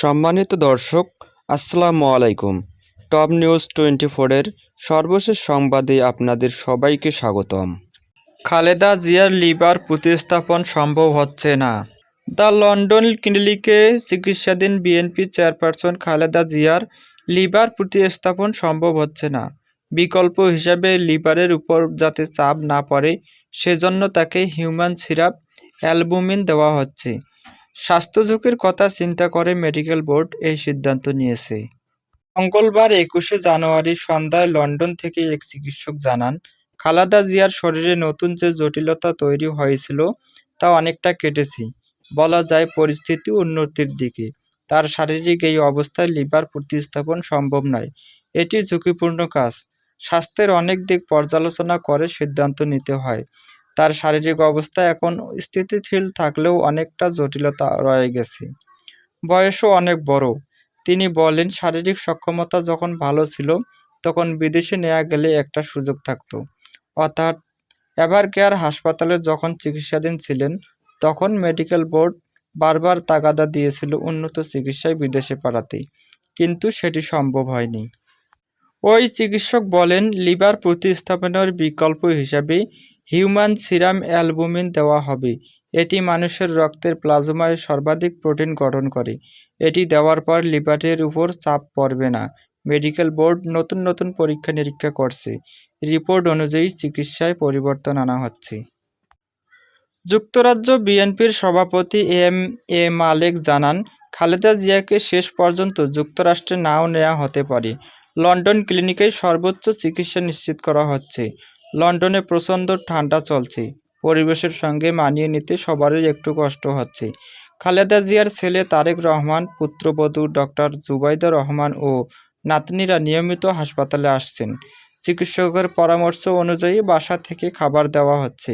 সম্মানিত দর্শক, আসসালামু আলাইকুম। টপ নিউজ টোয়েন্টি ফোরের সর্বশেষ সংবাদে আপনাদের সবাইকে স্বাগতম। খালেদা জিয়ার লিভার প্রতিস্থাপন সম্ভব হচ্ছে না। দ্য লন্ডন ক্লিনিকে চিকিৎসাধীন বিএনপি চেয়ারপারসন খালেদা জিয়ার লিভার প্রতিস্থাপন সম্ভব হচ্ছে না। বিকল্প হিসাবে লিভারের উপর যাতে চাপ না পড়ে, সেজন্য তাকে হিউম্যান সিরাপ, অ্যালবুমিন দেওয়া হচ্ছে। স্বাস্থ্য ঝুঁকির কথা চিন্তা করে মেডিকেল বোর্ড এই সিদ্ধান্ত নিয়েছে। মঙ্গলবার একুশে জানুয়ারি সন্ধ্যায় লন্ডন থেকে এক চিকিৎসক জানান, খালাদা জিয়ার শরীরে নতুন যে জটিলতা তৈরি হয়েছিল তা অনেকটা কেটেছে। বলা যায় পরিস্থিতি উন্নতির দিকে। তার শারীরিক এই অবস্থায় লিভার প্রতিস্থাপন সম্ভব নয়। এটি ঝুঁকিপূর্ণ কাজ। স্বাস্থ্যের অনেক দিক পর্যালোচনা করে সিদ্ধান্ত নিতে হয়। তার শারীরিক অবস্থা এখন স্থিতিশীল থাকলেও অনেকটা জটিলতা রয়ে গেছে। বয়সও অনেক বড়। তিনি বলেন, শারীরিক সক্ষমতা যখন ভালো ছিল, তখন বিদেশে নেওয়া গেলে একটা সুযোগ থাকতো। অর্থাৎ এভারকেয়ার হাসপাতালে যখন চিকিৎসাধীন ছিলেন, তখন মেডিকেল বোর্ড বারবার তাগাদা দিয়েছিল উন্নত চিকিৎসায় বিদেশে পাঠাতে। কিন্তু সেটি সম্ভব হয়নি। ওই চিকিৎসক বলেন, লিভার প্রতিস্থাপনের বিকল্প হিসাবে হিউম্যান সিরাম অ্যালবুমিন দেওয়া হবে। এটি মানুষের রক্তের প্লাজমায় সর্বাধিক প্রোটিন গঠন করে। এটি দেওয়ার পর লিভারের উপর চাপ পড়বে না। মেডিকেল বোর্ড নতুন নতুন পরীক্ষা নিরীক্ষা করছে। রিপোর্ট অনুযায়ী চিকিৎসায় পরিবর্তন আনা হচ্ছে। যুক্তরাজ্য বিএনপির সভাপতি এম এ মালেক জানান, খালেদা জিয়াকে শেষ পর্যন্ত যুক্তরাষ্ট্রে নাও নেওয়া হতে পারে। লন্ডন ক্লিনিকে সর্বোচ্চ চিকিৎসা নিশ্চিত করা হচ্ছে। লন্ডনে প্রচণ্ড ঠান্ডা চলছে। পরিবেশের সঙ্গে মানিয়ে নিতে সবারই একটু কষ্ট হচ্ছে। খালেদা জিয়ার ছেলে তারেক রহমান, পুত্রবধূ ডক্টর জুবাইদা রহমান ও নাতনিরা নিয়মিত হাসপাতালে আসছেন। চিকিৎসকের পরামর্শ অনুযায়ী বাসা থেকে খাবার দেওয়া হচ্ছে।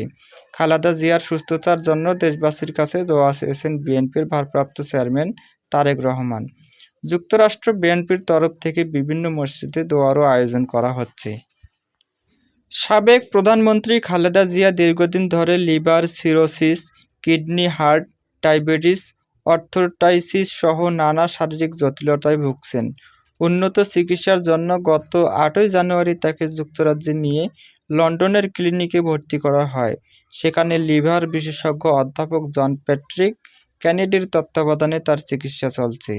খালেদা জিয়ার সুস্থতার জন্য দেশবাসীর কাছে দোয়া চেয়েছেন বিএনপির ভারপ্রাপ্ত চেয়ারম্যান তারেক রহমান। যুক্তরাষ্ট্র বিএনপির তরফ থেকে বিভিন্ন মসজিদে দোয়ারও আয়োজন করা হচ্ছে। সাবেক প্রধানমন্ত্রী খালেদা জিয়া দীর্ঘদিন ধরে liver cirrhosis, kidney heart, diabetes, অর্থোটাইসিস সহ নানা শারীরিক জটিলতায় ভুগছেন। উন্নত চিকিৎসার জন্য গত আটই জানুয়ারি তাকে যুক্তরাজ্যে নিয়ে লন্ডনের ক্লিনিকে ভর্তি করা হয়। সেখানে লিভার বিশেষজ্ঞ অধ্যাপক জন প্যাট্রিক ক্যানেডির তত্ত্বাবধানে তার চিকিৎসা চলছে।